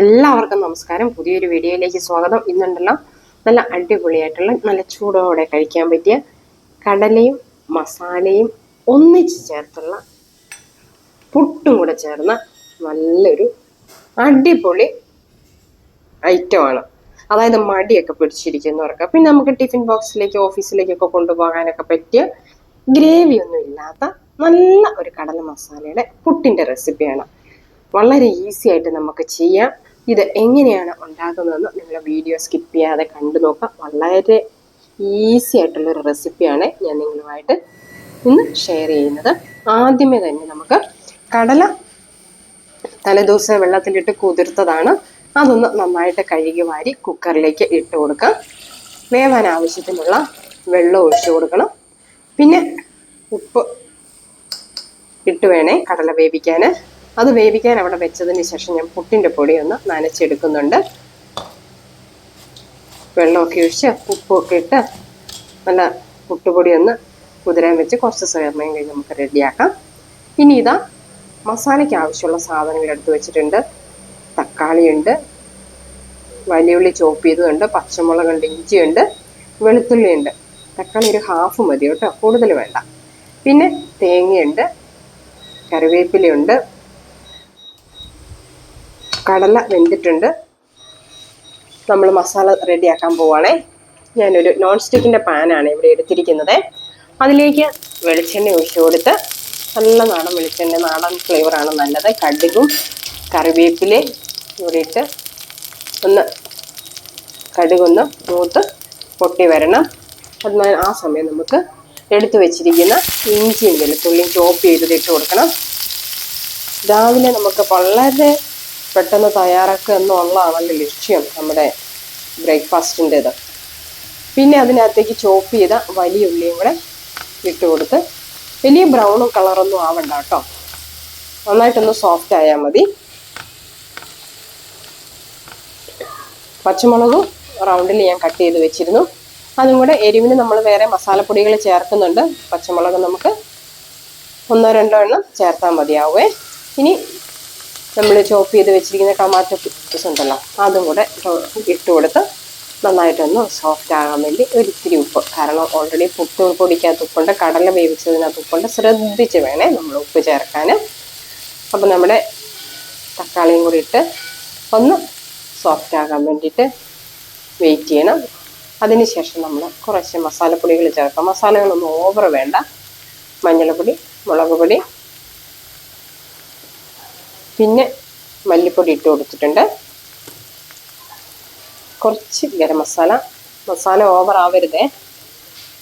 എല്ലാവർക്കും നമസ്കാരം. പുതിയൊരു വീഡിയോയിലേക്ക് സ്വാഗതം. ഇന്നുണ്ടല്ലോ നല്ല അടിപൊളിയായിട്ടുള്ള നല്ല ചൂടോടെ കഴിക്കാൻ പറ്റിയ കടലയും മസാലയും ഒന്നിച്ച് ചേർത്തുള്ള പുട്ടും കൂടെ ചേർന്ന നല്ലൊരു അടിപൊളി ഐറ്റമാണ് അതായത് മടിയൊക്കെ പിടിച്ചിരിക്കുന്നവർക്ക്. പിന്നെ നമുക്ക് ടിഫിൻ ബോക്സിലേക്ക് ഓഫീസിലേക്കൊക്കെ കൊണ്ടുപോകാനൊക്കെ പറ്റിയ ഗ്രേവി ഒന്നും ഇല്ലാത്ത നല്ല ഒരു കടല മസാലയുടെ പുട്ടിന്റെ റെസിപ്പിയാണ്. വളരെ ഈസി ആയിട്ട് നമുക്ക് ചെയ്യാം. ഇത് എങ്ങനെയാണ് ഉണ്ടാക്കുന്നതെന്ന് നിങ്ങൾ വീഡിയോ സ്കിപ്പ് ചെയ്യാതെ കണ്ടു നോക്കാം. വളരെ ഈസി ആയിട്ടുള്ളൊരു റെസിപ്പിയാണ് ഞാൻ നിങ്ങളുമായിട്ട് ഇന്ന് ഷെയർ ചെയ്യുന്നത്. ആദ്യമേ തന്നെ നമുക്ക് കടല തലേദിവസം വെള്ളത്തിലിട്ട് കുതിർത്തതാണ്. അതൊന്ന് നന്നായിട്ട് കഴുകി വാരി കുക്കറിലേക്ക് ഇട്ട് കൊടുക്കാം. വേവാൻ ആവശ്യത്തിനുള്ള വെള്ളം ഒഴിച്ചു കൊടുക്കണം. പിന്നെ ഉപ്പ് ഇട്ട് വേണേ കടല വേവിക്കാൻ അത് വേവിക്കാൻ അവിടെ വെച്ചതിന് ശേഷം ഞാൻ പുട്ടിന്റെ പൊടി ഒന്ന് നനച്ചെടുക്കുന്നുണ്ട്. വെള്ളമൊക്കെ ഒഴിച്ച് ഉപ്പൊക്കെ ഇട്ട് നല്ല പുട്ടുപൊടി ഒന്ന് കുതിരാൻ വെച്ച് കുറച്ച് സമയം കഴിഞ്ഞ് നമുക്ക് റെഡിയാക്കാം. ഇനി ഇതാ മസാലയ്ക്ക് ആവശ്യമുള്ള സാധനങ്ങൾ എടുത്ത് വെച്ചിട്ടുണ്ട്. തക്കാളിയുണ്ട് വലിയുള്ളി ചോപ്പ് ചെയ്തതുണ്ട് പച്ചമുളകുണ്ട് ഇഞ്ചിയുണ്ട് വെളുത്തുള്ളിയുണ്ട്. തക്കാളി ഒരു ഹാഫ് മതി കേട്ടോ കൂടുതൽ വേണ്ട. പിന്നെ തേങ്ങയുണ്ട് കറിവേപ്പിലയുണ്ട് കടല വെന്തിട്ടുണ്ട്. നമ്മൾ മസാല റെഡിയാക്കാൻ പോവുകയാണേ ഞാനൊരു നോൺ സ്റ്റിക്കിന്റെ പാനാണ് ഇവിടെ എടുത്തിരിക്കുന്നത്. അതിലേക്ക് വെളിച്ചെണ്ണ ഒഴിച്ചു കൊടുത്ത് നല്ല നാടൻ വെളിച്ചെണ്ണ നാടൻ ഫ്ലേവറാണ് നല്ലത്. കടുകും കറിവേപ്പിലയും ഇവിടെ ഇട്ട് ഒന്ന് കടുകൊന്ന് മൂത്ത് പൊട്ടി വരണം. അത് ആ സമയം നമുക്ക് എടുത്തു വെച്ചിരിക്കുന്ന ഇഞ്ചിയും വെളുത്തുള്ളിയും ചോപ്പ് ചെയ്തത് ഇട്ട് കൊടുക്കണം. രാവിലെ നമുക്ക് വളരെ പെട്ടെന്ന് തയ്യാറാക്കുക എന്നുള്ളതാണല്ലോ ലക്ഷ്യം നമ്മുടെ ബ്രേക്ക്ഫാസ്റ്റിന്റെത്. പിന്നെ അതിനകത്തേക്ക് ചോപ്പ് ചെയ്ത വലിയ ഉള്ളിയും കൂടെ ഇട്ട് കൊടുത്ത് വലിയ ബ്രൗണും കളറൊന്നും ആവണ്ട കേട്ടോ. നന്നായിട്ടൊന്ന് സോഫ്റ്റ് ആയാൽ മതി. പച്ചമുളകും റൗണ്ടിൽ ഞാൻ കട്ട് ചെയ്ത് വെച്ചിരുന്നു. അതും കൂടെ എരിവിന് നമ്മൾ വേറെ മസാലപ്പൊടികൾ ചേർക്കുന്നുണ്ട്. പച്ചമുളക് നമുക്ക് ഒന്നോ രണ്ടോ എണ്ണം ചേർത്താൽ മതിയാവേ. ഇനി നമ്മൾ ചോപ്പ് ചെയ്ത് വെച്ചിരിക്കുന്ന ടൊമാറ്റോ പിക്സ് ഉണ്ടല്ലോ അതും കൂടെ ഇട്ട് കൊടുത്ത് നന്നായിട്ടൊന്ന് സോഫ്റ്റ് ആകാൻ വേണ്ടി ഒരിത്തിരി ഉപ്പ്. കാരണം ഓൾറെഡി പുട്ട് പൊടിക്കകത്ത് ഉപ്പുണ്ട് കടല വേവിച്ചതിനകത്ത് ഉപ്പുണ്ട്. ശ്രദ്ധിച്ച് വേണേ നമ്മൾ ഉപ്പ് ചേർക്കാൻ അപ്പം നമ്മുടെ തക്കാളിയും കൂടി ഇട്ട് ഒന്ന് സോഫ്റ്റ് ആകാൻ വേണ്ടിയിട്ട് വെയിറ്റ് ചെയ്യണം. അതിനുശേഷം നമ്മൾ കുറച്ച് മസാലപ്പൊടികൾ ചേർക്കാം. മസാലകളൊന്നും ഓവർ വേണ്ട. മഞ്ഞൾപ്പൊടി മുളക് പൊടി പിന്നെ മല്ലിപ്പൊടി ഇട്ട് കൊടുത്തിട്ടുണ്ട്. കുറച്ച് ഗരം മസാല. മസാല ഓവർ ആവരുതേ.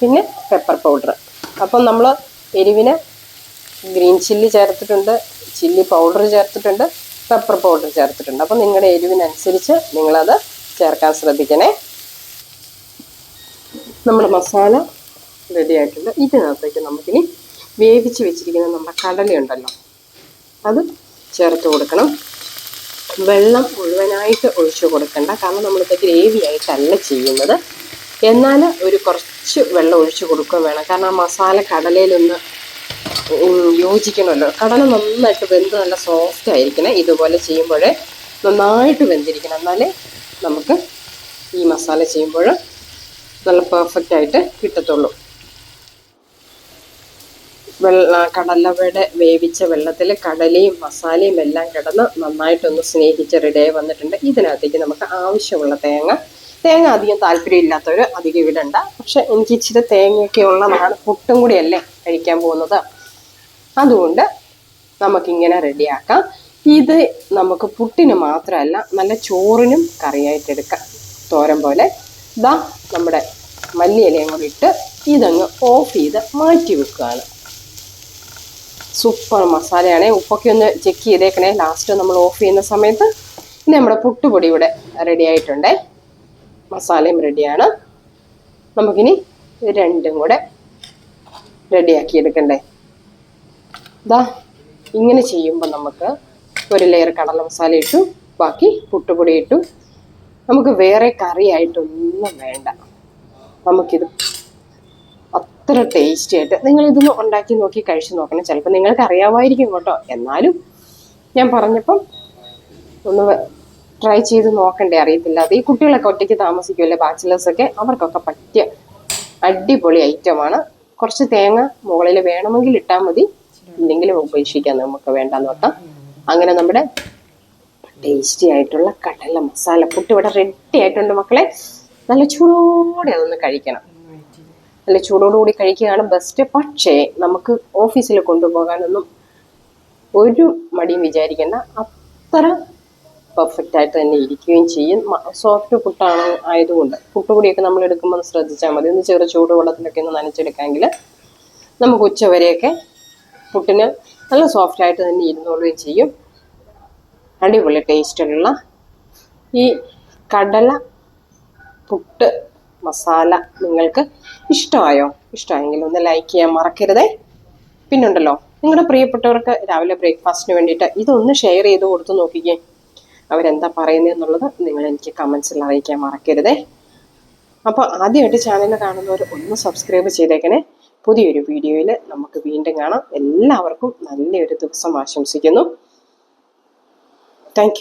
പിന്നെ പെപ്പർ പൗഡർ അപ്പം നമ്മൾ എരിവിന് ഗ്രീൻ ചില്ലി ചേർത്തിട്ടുണ്ട് ചില്ലി പൗഡർ ചേർത്തിട്ടുണ്ട് പെപ്പർ പൗഡർ ചേർത്തിട്ടുണ്ട്. അപ്പം നിങ്ങളുടെ എരിവിനനുസരിച്ച് നിങ്ങളത് ചേർക്കാൻ ശ്രദ്ധിക്കണേ. നമ്മുടെ മസാല റെഡി ആയിട്ടുണ്ട്. ഇതിനകത്തേക്ക് നമുക്കിനി വേവിച്ച് വെച്ചിരിക്കുന്ന നമ്മുടെ കടലയുണ്ടല്ലോ. അത് ചേർത്ത് കൊടുക്കണം. വെള്ളം മുഴുവനായിട്ട് ഒഴിച്ചു കൊടുക്കണ്ട. കാരണം നമ്മളിപ്പോൾ ഗ്രേവി ആയിട്ടല്ല ചെയ്യുന്നത്. എന്നാൽ ഒരു കുറച്ച് വെള്ളം ഒഴിച്ചു കൊടുക്കുകയും വേണം. കാരണം ആ മസാല കടലയിലൊന്ന് യോജിക്കണമല്ലോ. കടല നന്നായിട്ട് വെന്ത് നല്ല സോഫ്റ്റ് ആയിരിക്കണം. ഇതുപോലെ ചെയ്യുമ്പോൾ നന്നായിട്ട് വെന്തിരിക്കണം. എന്നാലേ നമുക്ക് ഈ മസാല ചെയ്യുമ്പോൾ നല്ല പെർഫെക്റ്റ് ആയിട്ട് കിട്ടത്തുള്ളൂ. വെള്ള കടലവയുടെ വേവിച്ച വെള്ളത്തിൽ കടലയും മസാലയും എല്ലാം കിടന്ന് നന്നായിട്ടൊന്ന് സ്നേഹിച്ച് റെഡിയായി വന്നിട്ടുണ്ട്. ഇതിനകത്തേക്ക് നമുക്ക് ആവശ്യമുള്ള തേങ്ങ. തേങ്ങ അധികം താല്പര്യമില്ലാത്തവർ അധികം ഇടണ്ട പക്ഷെ എനിക്ക് ഇച്ചിരി തേങ്ങയൊക്കെ ഉള്ളതാണ് പുട്ടും കൂടിയല്ലേ കഴിക്കാൻ പോകുന്നത്. അതുകൊണ്ട് നമുക്കിങ്ങനെ റെഡിയാക്കാം ഇത് നമുക്ക് പുട്ടിന് മാത്രമല്ല നല്ല ചോറിനും കറിയായിട്ട് എടുക്കാം. തോരൻ പോലെ. ഇതാ നമ്മുടെ മല്ലിയിലയും കൂടി ഇട്ട് ഇതങ്ങ് ഓഫ് ചെയ്ത് മാറ്റി വെക്കുകയാണ്. സൂപ്പർ മസാലയാണ്. ഉപ്പൊക്കെ ഒന്ന് ചെക്ക് ചെയ്തേക്കണേ. ലാസ്റ്റ് നമ്മൾ ഓഫ് ചെയ്യുന്ന സമയത്ത് ഇനി നമ്മുടെ പുട്ടുപൊടി ഇവിടെ റെഡി ആയിട്ടുണ്ടേ. മസാലയും റെഡിയാണ് നമുക്കിനി രണ്ടും കൂടെ റെഡിയാക്കി എടുക്കണ്ടേ? ഇതാ ഇങ്ങനെ ചെയ്യുമ്പോൾ നമുക്ക് ഒരു ലെയർ കടല മസാല ഇട്ടു ബാക്കി പുട്ടുപൊടി ഇട്ടു. നമുക്ക് വേറെ കറിയായിട്ടൊന്നും വേണ്ട. നമുക്കിത് അത്ര ടേസ്റ്റി ആയിട്ട് നിങ്ങൾ ഇതൊന്ന് ഉണ്ടാക്കി നോക്കി കഴിച്ചു നോക്കണം. ചിലപ്പോൾ നിങ്ങൾക്ക് അറിയാമായിരിക്കും കേട്ടോ. എന്നാലും ഞാൻ പറഞ്ഞപ്പം ഒന്ന് ട്രൈ ചെയ്ത് നോക്കണ്ടേ അറിയത്തില്ല. അത് ഈ കുട്ടികളൊക്കെ ഒറ്റയ്ക്ക് താമസിക്കുമല്ലേ ബാച്ചിലേഴ്സൊക്കെ അവർക്കൊക്കെ പറ്റിയ അടിപൊളി ഐറ്റമാണ് കുറച്ച് തേങ്ങ മുകളിൽ വേണമെങ്കിൽ ഇട്ടാൽ മതി. ഇല്ലെങ്കിലും ഉപേക്ഷിക്കാം നമുക്ക് വേണ്ടെന്ന് വെക്കാം. അങ്ങനെ നമ്മുടെ ടേസ്റ്റി ആയിട്ടുള്ള കടല മസാല പുട്ട് ഇവിടെ റെഡി ആയിട്ടുണ്ട് മക്കളെ. നല്ല ചൂടോടെ അതൊന്ന് കഴിക്കണം. നല്ല ചൂടോടുകൂടി കഴിക്കുകയാണ് ബെസ്റ്റ് പക്ഷേ നമുക്ക് ഓഫീസിൽ കൊണ്ടുപോകാനൊന്നും ഒരു മടിയും വിചാരിക്കേണ്ട. അത്ര പെർഫെക്റ്റ് ആയിട്ട് തന്നെ ഇരിക്കുകയും ചെയ്യും. സോഫ്റ്റ് പുട്ടാണ് ആയതുകൊണ്ട്. പുട്ടുപൊടിയൊക്കെ നമ്മൾ എടുക്കുമ്പോൾ ശ്രദ്ധിച്ചാൽ മതി. ഒന്ന് ചെറു ചൂടുവെള്ളത്തിലൊക്കെ ഒന്ന് നനച്ചെടുക്കാമെങ്കിൽ നമുക്ക് ഉച്ചവരെയൊക്കെ പുട്ടിന് നല്ല സോഫ്റ്റ് ആയിട്ട് തന്നെ ഇരുന്നോളുകയും ചെയ്യും. അടിപൊളി ടേസ്റ്റുള്ള ഈ കടല പുട്ട് മസാല നിങ്ങൾക്ക് ഇഷ്ടമായോ? ഇഷ്ടമായെങ്കിൽ ഒന്ന് ലൈക്ക് ചെയ്യാൻ മറക്കരുതേ. പിന്നുണ്ടല്ലോ നിങ്ങളുടെ പ്രിയപ്പെട്ടവർക്ക് രാവിലെ ബ്രേക്ക്ഫാസ്റ്റിന് വേണ്ടിയിട്ട് ഇതൊന്ന് ഷെയർ ചെയ്ത് കൊടുത്ത് നോക്കിക്കേ. അവരെന്താ പറയുന്നതെന്നുള്ളത് നിങ്ങൾ എനിക്ക് കമൻസിൽ അറിയിക്കാൻ മറക്കരുതേ. അപ്പോൾ ആദ്യമായിട്ട് ചാനൽ കാണുന്നവർ ഒന്ന് സബ്സ്ക്രൈബ് ചെയ്തേക്കണേ. പുതിയൊരു വീഡിയോയിൽ നമുക്ക് വീണ്ടും കാണാം. എല്ലാവർക്കും നല്ലൊരു ദിവസം ആശംസിക്കുന്നു. Thank